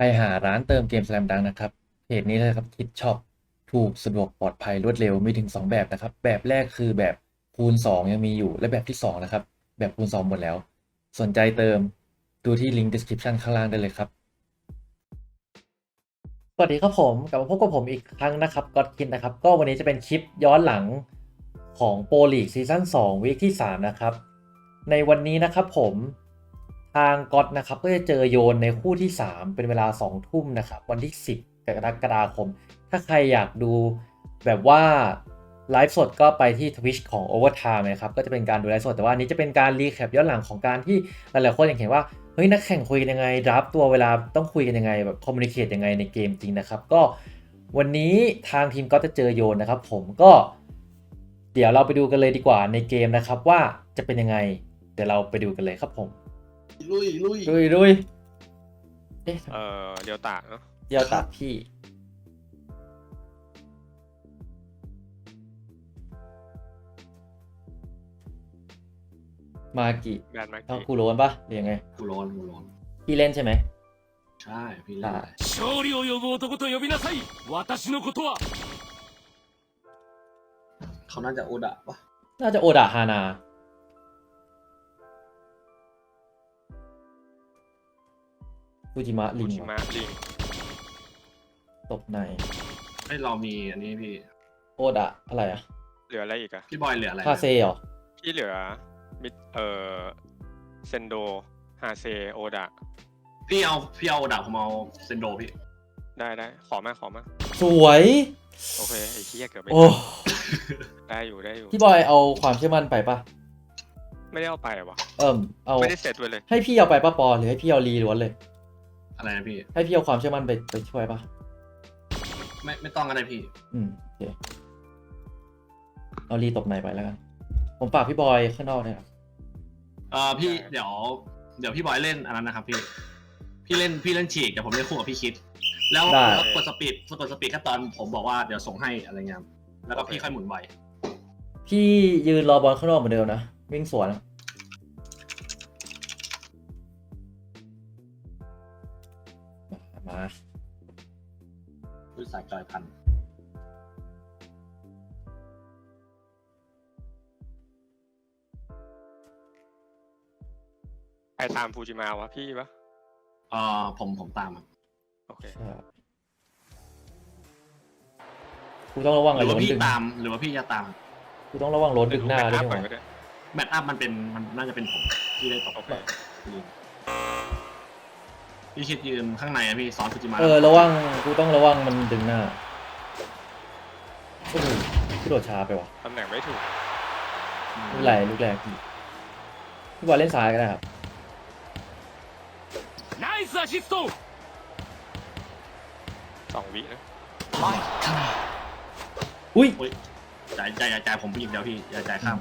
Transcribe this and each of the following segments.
ไปหาร้านเติมเกม Slam Dunk นะครับเพจนี้เลยครับคิดช็อปถูกสะดวกปลอดภัยรวดเร็วมีถึง 2 แบบนะครับ แบบแรกคือแบบคูณ 2 ยังมีอยู่ และแบบที่ 2 นะครับ แบบคูณ 2 หมดแล้ว สนใจเติมดูที่ลิงก์ description ข้างล่างได้เลยครับ สวัสดีครับผมกลับมาพบกับผมอีกครั้งนะครับก็คิดนะครับ ก็วันนี้จะเป็นคลิปย้อนหลังของโปรลีกซีซั่น2วีคที่ 3 นะครับ ในวันนี้นะครับผม ทางก๊อตนะครับก็จะเจอโยนในคู่ที่ 3 เป็นเวลา 2 ทุ่มนะครับวันที่ 10กรกฎาคม ถ้าใครอยากดูแบบว่าไลฟ์สดก็ไปที่ Twitch ของ Overtime นะครับก็จะเป็นการดูไลฟ์สด แต่ว่านี้จะเป็นการรีแคปย้อนหลังของการที่หลายๆคนอย่างเห็นว่าเฮ้ยนักแข่งคุยกันยังไงรับตัวเวลาต้องคุยกันยังไงแบบคอมมูนิเคตยังไงในเกมจริงนะครับก็วันนี้ทางทีมก็จะเจอโยนนะครับผมก็ เดี๋ยวเราไปดูกันเลยดีกว่าในเกมนะครับว่าจะเป็นยังไงเดี๋ยวเราไปดูกันเลยครับผม ลุยลุย ดุยดุยเอ๊ะ เออเดียวตากเนอะ เดี๋ยวตัดพี่ มากิ แบนมา ต้อง กี้ กูโรนปะหรือยังไง กูร้อนกูร้อน พี่เล่นใช่ไหม ใช่พี่ ได้ เล่น 勝利を呼ぶ男と呼びなさい私のことは เขาน่าจะโอดะปะ น่าจะโอดาฮานา ฟูจิมะลิงชิวะมะลิงตบในให้เรามีอันนี้พี่ โอดะอะไรอะเหลืออะไรอีกอะพี่บอยเหลืออะไรคาเซเหรอพี่เหลือมิดเออเซนโดฮาเซโอดะพี่เอาพี่เอาโอดะผมเอาเซนโดพี่ ได้ได้ขอมาขอมาสวยโอเคไอ้เหี้ยเกือบไม่โอ้ทันได้อยู่ได้อยู่พี่บอยเอาความเชื่อมั่นไปปะไม่ได้เอาไปวะเอิ่มเอาไม่ได้เสร็จไว้เลยให้พี่เอาไปปะปอหรือให้พี่เอารีล้วนเลย อะไรนะพี่ ให้พี่เอาความเชื่อมั่นไปไปช่วยปะไม่ไม่ต้องอะไรพี่ อืมโอเคเอารีตบในไปแล้วกัน ผมฝากพี่บอยข้างนอกเนี่ยครับเอ่อพี่เดี๋ยว เดี๋ยวพี่บอยเล่นอันนั้นนะครับพี่ พี่เล่นพี่เล่นฉีกเดี๋ยวผมเล่นคู่กับพี่คิด แล้วแล้วกดสปีดกดสปีดแค่ตอนผมบอกว่าเดี๋ยวส่งให้อะไรเงี้ยแล้วก็พี่ค่อยหมุนไวพี่ยืนรอบอลข้างนอกเหมือนเดิมนะวิ่งสวนนะ พันใครตามฟูจิมาวะพี่ปะเอ่อผมผมตามครับโอเคใช่กูต้องระวังหไอ้รือรว่าถพี่ดึงตามหรือว่าพี่จะตามกูต้องระวังรถดึงหน้าด้วยก่ใช่อนไหมก็ได้แมทอัพมันเป็นมันน่าจะเป็นผมที่ได้ตกโอเค พี่คิดยืนข้างในอะพี่ซ้อนฟูจิมะ เออระวังกูต้องระวังมันดึงหน้าโอ้โหพี่โดดช้าไปว่ะ ตำแหน่งไม่ถูก ไม่เป็นไรลูกแรกพี่พี่บอลเล่นซ้ายก็ได้ครับ ナイスアシスト สองวินะ อุ้ย อุ้ยจ่ายจ่ายจ่ายผมผู้หญิงเดียวพี่อย่าจ่ายข้าม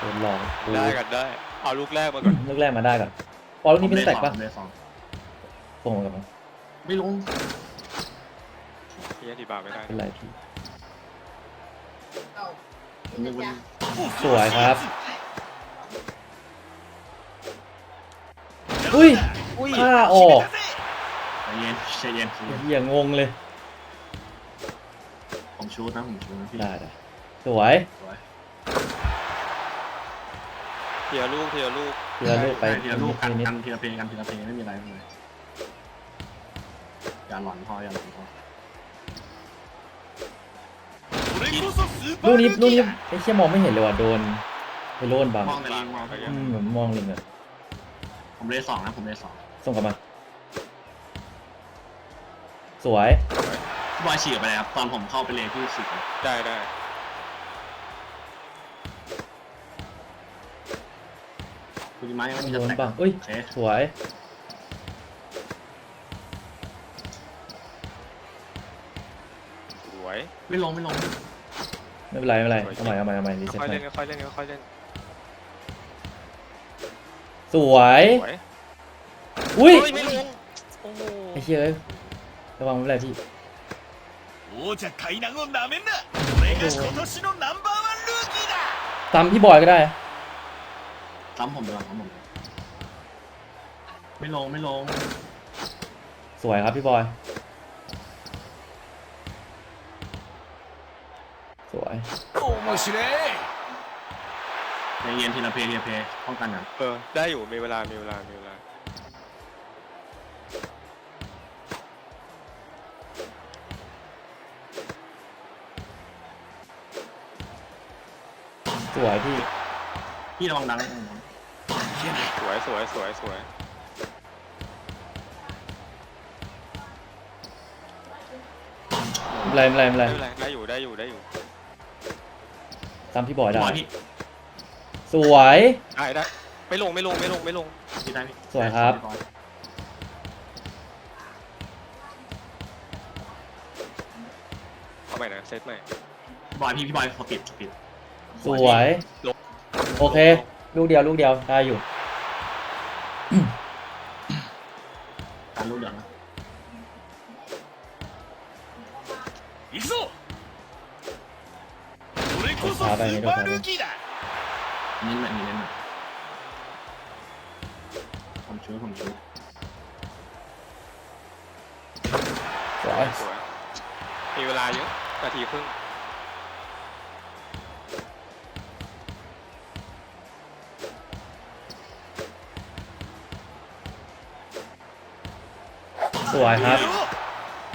โดนลองได้กันได้ เอาลูกแรกมาก่อนลูกแรกมาได้ก่อนบอลลูกนี้เป็นสแต็กปะผมเลยสองส่งมากับมันไม่ลงพี่อธิบายไม่ได้เป็นไรพี่ผมนึกว่าสวยครับอุ้ยผ้าออกใจเย็นใจเย็นใจเย็นเหี้ยงงเลย ผมชูดนะผมชูดนะพี่ได้ได้สวยสวย เทียลูกเทียลูกเทียลูกไปเทียลูกกันกันเทียเพลงกันเทียเพลงไม่มีอะไรเลยอย่าหลอนพออย่าหลอนพอลูกนี้ลูกนี้ไอ้เชี่ยมองไม่เห็นเลยว่ะโดนไปโลนบังมองเลยมองเลยมองเลยเนี่ยผมเลยสองนะผมเลยสองส่งกลับมา สวยบอยฉีกไปเลยครับตอนผมเข้าไปเลยพี่ฉีกได้ได้ คุณไม้ยังไม่มี โด จะ น แตก บังเอ้ย โอเค สวย สวย ไม่ลงไม่ลง ไม่เป็นไรไม่เป็นไรเอาใหม่เอาใหม่เอาใหม่รีเซ็ต ค่อย ใหม่ เล่นค่อยเล่นค่อยเล่น สวย สวย อุ้ย เฮ้ยไม่ลงโอ้โห ไอ้เชี่ยเอ้ยระวังไม่เป็นไรพี่ 王者海南をなめんな俺が今年のナンバーワンルーキーだ ตามพี่บอยก็ได้ ซ้ำผมดีกว่าซ้ำผมดีกว่าไม่ลงไม่ลง สวยครับพี่บอย สวย 面白い ใจเย็นทีละเพลทีละเพลป้องกันกัน เออ ได้อยู่ มีเวลา มีเวลา มีเวลา สวยพี่ พี่ระวังดัง สวยสวยสวยสวยไม่เป็นไรไม่เป็นไรไม่เป็นไรไม่เป็นไรได้อยู่ได้อยู่ได้อยู่ตามพี่บอยพี่ได้บอยพี่สวย ได้ได้ไม่ลงไม่ลงไม่ลงไม่ลงพี่ได้พี่สวยครับพี่อยเอาใหม่นะเซตใหม่พี่บอยพี่พี่บอยสปิดสปิดสวย ลง โอเค ลูกเดียวลูกเดียวได้อยู่ การรู้เรื่องนะ 行くぞ俺こそスあーーパールーキーだ เน้นหน่อยเน้นหน่อยผมช่วยผมช่วย สวย สวย มีเวลาเยอะ นาทีครึ่ง สวยครับ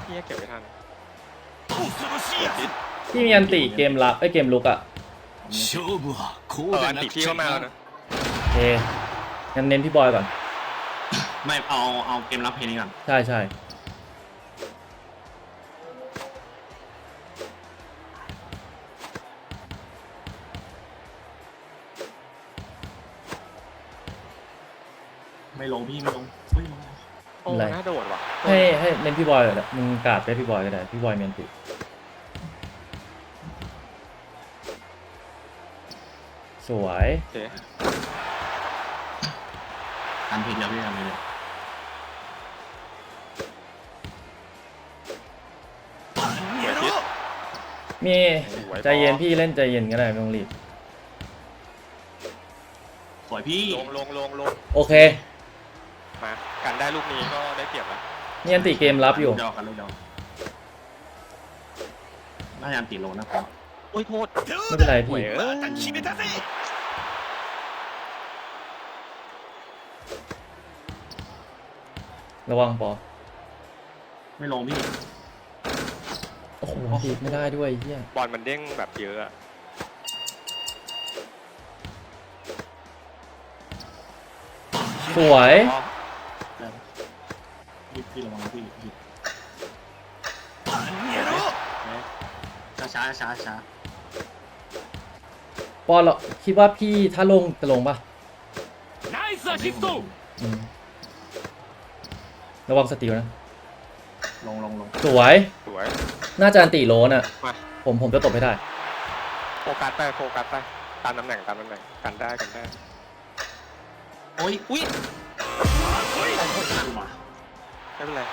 เฮียเก็บไม่ทันพี่มีอันติเกมรับไอเกมลุกอะเอออันติพี่ก็มาแล้วนะโอเคงั้นเน้นพี่บอยก่อน ไม่เอาเอาเกมรับเพลงนี้ก่อนใช่ใช่ไม่ลงพี่ไม่ลงไม่ลง โอ้น่าโดดว่ะให้ให้เน้นพี่บอยเลยมึงกาดไปพี่บอยก็ได้พี่บอยมีอันติสวยโอเคการเพลงเดียวพี่กันเลยสวยทิศมีสวยใจเย็นพี่เล่นใจเย็นก็ได้ไม่ต้องรีบ สวยพี่ลงลงลงลงโอเคมากัน ได้ลูกนี้ก็ได้เปรียบแล้วนี่อันตีเกมรับอยู่ เดยวกันเลยเดยวน่าจะอันตีโลนะครับโอ้ยโทษไม่เป็นไรพี่ระวังปอไม่ลงพี่โอ้โหดีดไม่ได้ด้วยเฮียบอลมันเด้งแบบเยอะอะสวย พี่พี่ระวังนะพี่พี่ やろう ช้าช้าช้าช้า ปอเราคิดว่าพี่ถ้าลงจะลงปะ ナイスアシスト อืมระวังสติลนะ ลงลงลง สวย สวย น่าจะอันติโลน่ะ มา ผมผมจะตบให้ได้ โฟกัสไปโฟกัสไป ตามตำแหน่งตามตำแหน่ง กันได้กันได้ โอ้ยอุ้ย 来い ทันว่ะ ไม่เป็นไร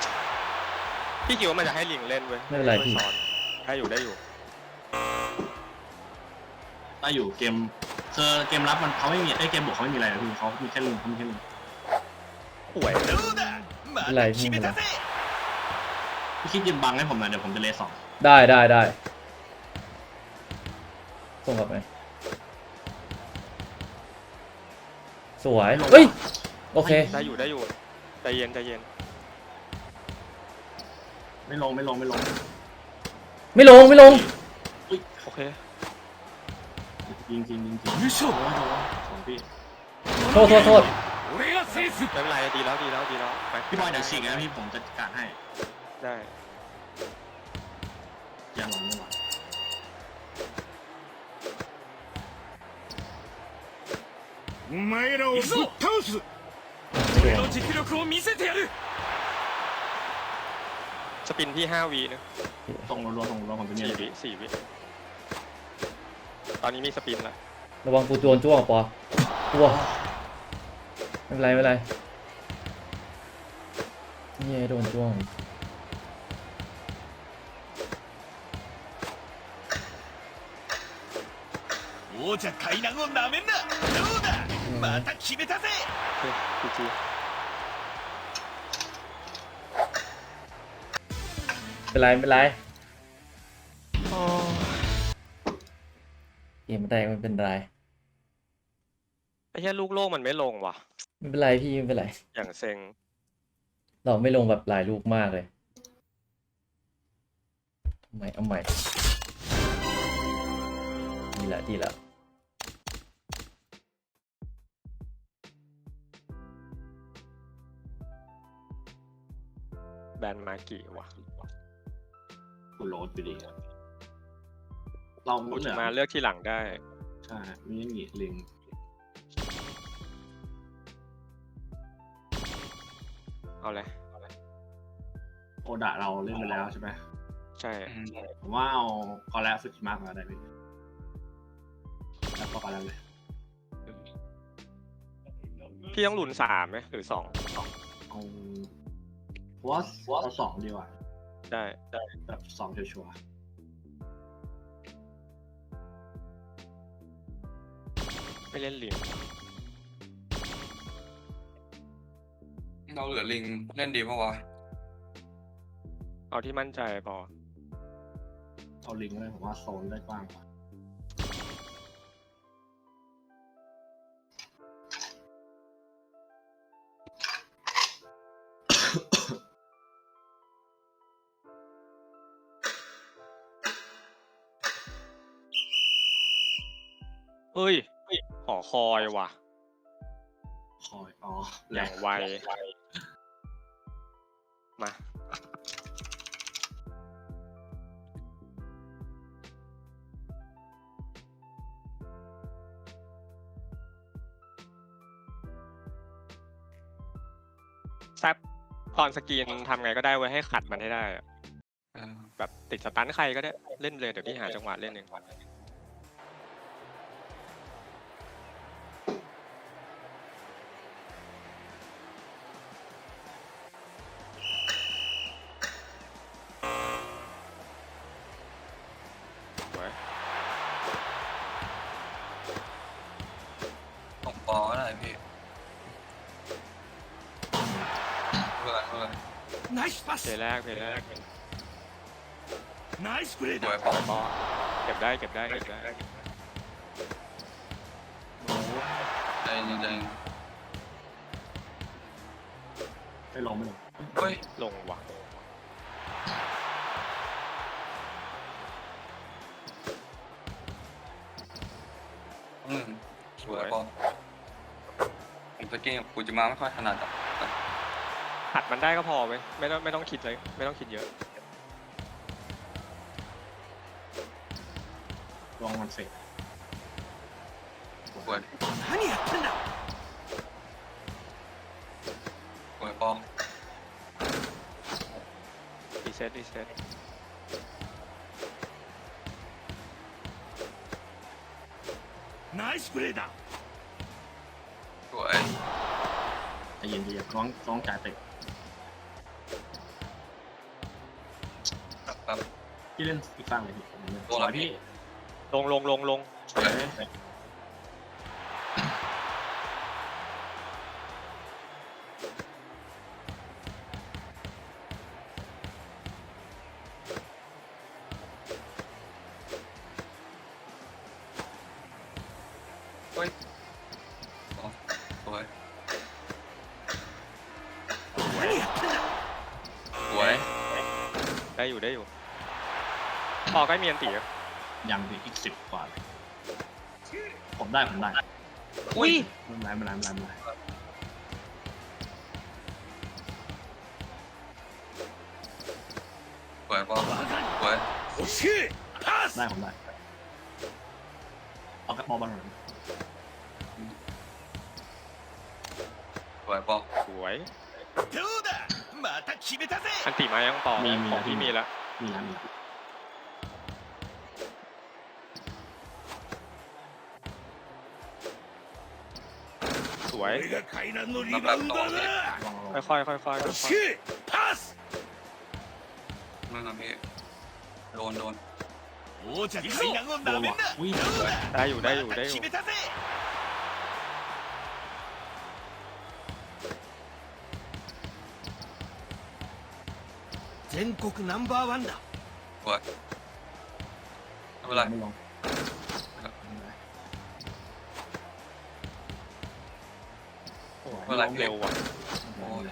พี่คิดว่ามันจะให้หลิงเล่นเว้ยไม่เป็นไรพี่ สอนให้อยู่ได้อยู่ ได้อยู่เกมคือเกมรับมันเขาไม่มีไอเกมบวกเขาไม่มีอะไรเลยเขามีแค่ลุงเขามีแค่ลุงป่วยอะไรพี่มัน พี่คิดยืนบังให้ผมหน่อยเดี๋ยวผมจะเลสสองได้ได้ได้ส่งกลับไป สวย เฮ้ย โอเค ได้อยู่ได้อยู่ใจเย็นใจเย็น ไม่ลงไม่ลงไม่ลง ไม่ลงไม่ลง อุ้ย โอเค ยิงจริงยิงจริง 優 โอ้ 勝 ยโอ้ยสองพี่ โทษโทษโทษ 俺が制す ไม่เป็นไรดีแล้วดีแล้วดีแล้วไป พี่บอยเดี๋ยวฉีกนะพี่ผมจะการให้ ได้ อย่าหลงไม่หลง お前らをぶっ倒す俺の実力を見せてやる สปินที่ห้าวีนะ ส่งรัวๆส่งรัวๆผมจะเนี่ สี่ ย วิสี่วิ ตอนนี้มีสปินละ ระวังกูโดนจ้วงปอตัวไม่เป็นไรไม่เป็นไรเย่โดนจ้วง 俺 王者海南をなめんなどうだまた決めたぜ พีจี เป็นไรไม่เป็นไรเกมแรกไม่เป็นไรไอ้แค่ลูกโลกมันไม่ลงว่ะ ไม่เป็นไรพี่ไม่เป็นไร อย่างเซ็งเราไม่ลงแบบหลายลูกมากเลยเอาใหม่เอาใหม่ดีละดีละแบนมากี่ว่ะ กูโหลดไปดีอะเราโอเหจิลือมาเลือกที่หลังได้ ใช่ไม่มีลิงเอาเลยโอดะเราเล่นไปแล้วใช่ไหมใช่ ผมว่าเอากอแล้วสึกมากมาได้ไหมแล้วก็กอแล้วเลยพี่ต้องหลุนสามไหมหรือสองเอาผมว่าเอาสองดีกว่า ได้ได้แบบสองชัวร์ไม่เล่นลิงเราเหลือลิงเล่นดีปะวะเอาที่มั่นใจพอๆเอาลิงเลยผมว่าโซนได้กว้างกว่า เฮ้ยหอคอยว่ะ คอย อ๋ออแหลย่างกไว มา แซปตอนสกรีนทำไงก็ได้ไว้ให้ขัดมันให้ได้อะเออแบบติดสตันใครก็ได้ เล่นเลยเดี๋ยวพี่หาจังหวะเล่นเอง ナイスパ เพล ス ย์แรกเพลย์แรก ナイスプレー สวย だ ปอ ก็เก็บได้เก็บได้เก็บได้ ใจเย็นใจเย็น ไม่ลงไม่ลง เฮ้ย ลงว่ะ อืมสวยปอผมสกิ้งกับกูจะมาไม่ค่อยถนัดอ่ะ ขัดมันได้ก็พอไหมไม่ต้องไม่ต้องคิดเลย ไม่ต้องคิดเยอะ ลองมันเสร็จ สวย 何やってんだ สวยปอ รีเซ็ตรีเซ็ต ナイスプレーだ สวย ใจเย็นดีน้องน้องจ่ายเตะ พี่เล่นอีกฝั่งเลยพี่โดล้วพี่ ลงลงลงลงสวยโอ้ยอ๋อสยได้อยู่ได้อยู่ พอใกล้มีอันตีอยังมีอีกสิบกว่า ผมได้ ผมได้อุ้ยมันไรมันไรมันไรมันไรสวยป่ะสวยได้ผมได้ เอากระบอกบ้างหน่อยสวยป่ะสวยอันตีมายังต่อมีมีของพี่มีแล้วมีนะมีะ วย 俺が海南のリバウンドだ ลองลอง ค่อยๆค่อยๆค่อย 惜しいパス นั่นนะพี่โดนโดน 王者階段を โด な น めん ว่ะ な อุ้ย ได้อยู่ได้อยู่ได้อยู่ 決めたぜ全国ナンバーワンだ สวยไ มันรักเร็วว่ะโอ้ย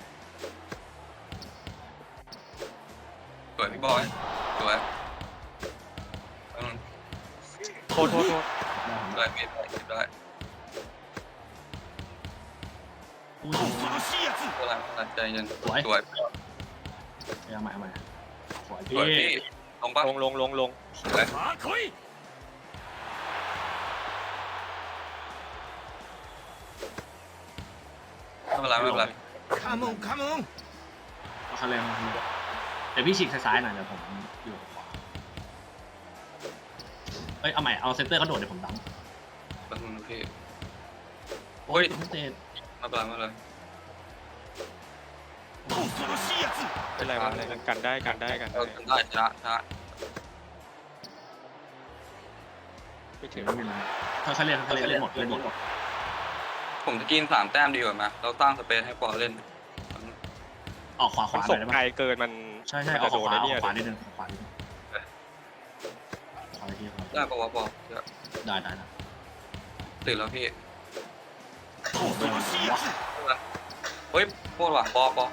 สวยพี่บอยสวยอืมโทษโทษโทษสวยพี่ได้พี่ได้อุ้ยกำลัไกำลังใจเย็นสวยสวยเอาใหม่เอาใหม่สวยสวยพี่พี่ลงปะลงลงลงลงสวย ไม่เป็นไรไม่เป็นไร カモンカモン เอาคะแนนเดี๋ยวพี่ฉีกซ้ายๆหน่อยเดี๋ยวผมอยู่ขวาเอ้ยเอาใหม่เอาเซนเตอร์เขาโดดเดี๋ยวผมดัง แป๊บนึงนะพี่ โอ้ยเตะ ไม่เป็นไรไม่เป็นไร 恐ろしいやつ เป็นไรวะอะไรกันได้กันได้กัน เรา ได้ ทำได้ชนะชนะ ไม่ถึง ไม่เป็นไรเขาเขาเล่นเขาเล่นเล่นหมดเล่นหมด ผมจะกินสามแต้มดีกว่าไหมเราสร้างสเปซให้ปอเล่น ออกขวาขวานหส่น่งอยได้ปไกลเกินมันใช่ใช่อมัอนกขจะโดนวาไอ้อเนี่อยกขวานิดนึาออกขวานิดนึงขวาทีขวาได้ปะวะปอเดี๋ยวได้ได้ได้ตื่นแล้วพี่โอ้โหเฮ้ยโวตรว่ะปอปอ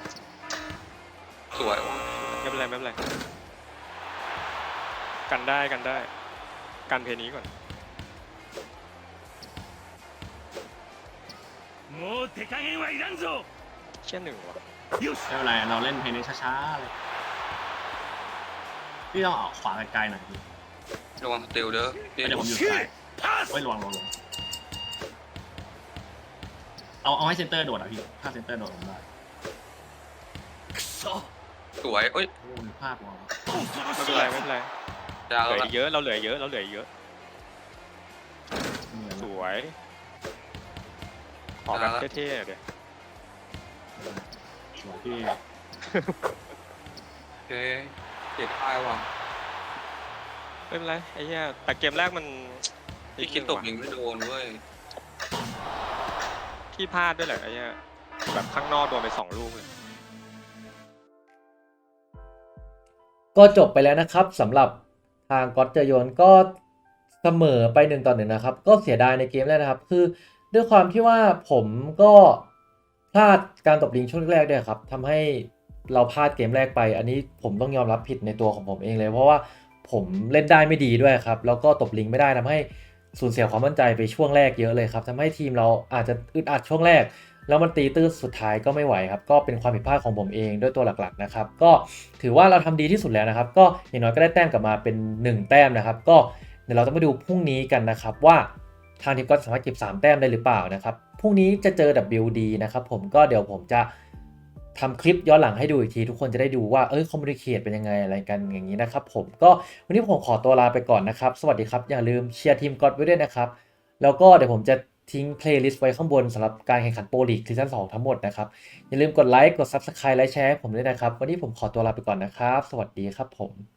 สวยว่ะไม่เป็นไรไม่เป็นไรกันได้กันได้ กันเพลงนี้ก่อน もう手加減はいらんぞ เชี่ยหนึ่งว่ะ よし ไม่เป็นไรเราเล่นเพลงนี้ช้าๆเลยพี่ต้องออกขวาไกลๆหน่อยพี่ ระวังสติลเด้อพี่ เดี๋ยวผมอยู่ซ้าย パス เฮ้ยระวังระวังระวังเอาเอาให้เซนเตอร์โดดอ่ะพี่ถ้าเซนเตอร์โดดผมได้ クソ สวยเอ้ย โอ้ยพลาดว่ะ 恐ろ ไม่ し เป็น い ไร や ไม่เป็นไร ยาว เหลื แล้ว อ ล่ะ อีกเยอะเราเหลือเยอะเราเหลือเยอะ เหนื่อย ส แล้ว วย ขอแบบเท่ๆเดี๋ยวสวยพี่โอเคเจ็บท้ายว่ะไม่เป็นไรไอ้เหี้ยแต่เกมแรกมันพี่คิดตกยิงไม่โดนเว้ยที่พลาดด้วยแหละไอ้เหี้ยแบบข้างนอกโดนไปสองลูกเลย ก็จบไปแล้วนะครับสำหรับทางก็อตเจยอนก็เสมอไปหนึ่งต่อหนึ่งนะครับ ก็เสียดายในเกมแรกนะครับ คือ ด้วยความที่ว่าผมก็พลาดการตบลิงช่วงแรกด้วยครับทำให้เราพลาดเกมแรกไป อันนี้ผมต้องยอมรับผิดในตัวของผมเองเลย เพราะว่าผมเล่นได้ไม่ดีด้วยครับ แล้วก็ตบลิงไม่ได้ทำให้สูญเสียความมั่นใจไปช่วงแรกเยอะเลยครับทำให้ทีมเราอาจจะอึดอัดช่วงแรก แล้วมันตีตื้นสุดท้ายก็ไม่ไหวครับ ก็เป็นความผิดพลาดของผมเองด้วยตัวหลักๆนะครับ ก็ถือว่าเราทำดีที่สุดแล้วนะครับ ก็อย่างน้อยก็ได้แต้มกลับมาเป็น 1 แต้มนะครับ ก็เดี๋ยวเราต้องมาดูพรุ่งนี้กันนะครับว่า ทางทีมก็สามารถเก็บ 3 แต้มได้หรือเปล่านะครับ พรุ่งนี้จะเจอ WD นะครับผมก็เดี๋ยวผมจะทำคลิปย้อนหลังให้ดูอีกที ทุกคนจะได้ดูว่า เอ้ยคอมมูนิเคตเป็นยังไงอะไรกันอย่างนี้นะครับผมก็วันนี้ผมขอตัวลาไปก่อนนะครับ สวัสดีครับ อย่าลืมเชียร์ทีมก็อดไว้ด้วยนะครับ แล้วก็เดี๋ยวผมจะทิ้งเพลย์ลิสต์ไว้ข้างบนสำหรับการแข่งขันโปรลีกซีซั่น2ทั้งหมดนะครับ อย่าลืมกดไลค์กด Subscribe และแชร์ให้ผมด้วยนะครับ วันนี้ผมขอตัวลาไปก่อนนะครับ สวัสดีครับผม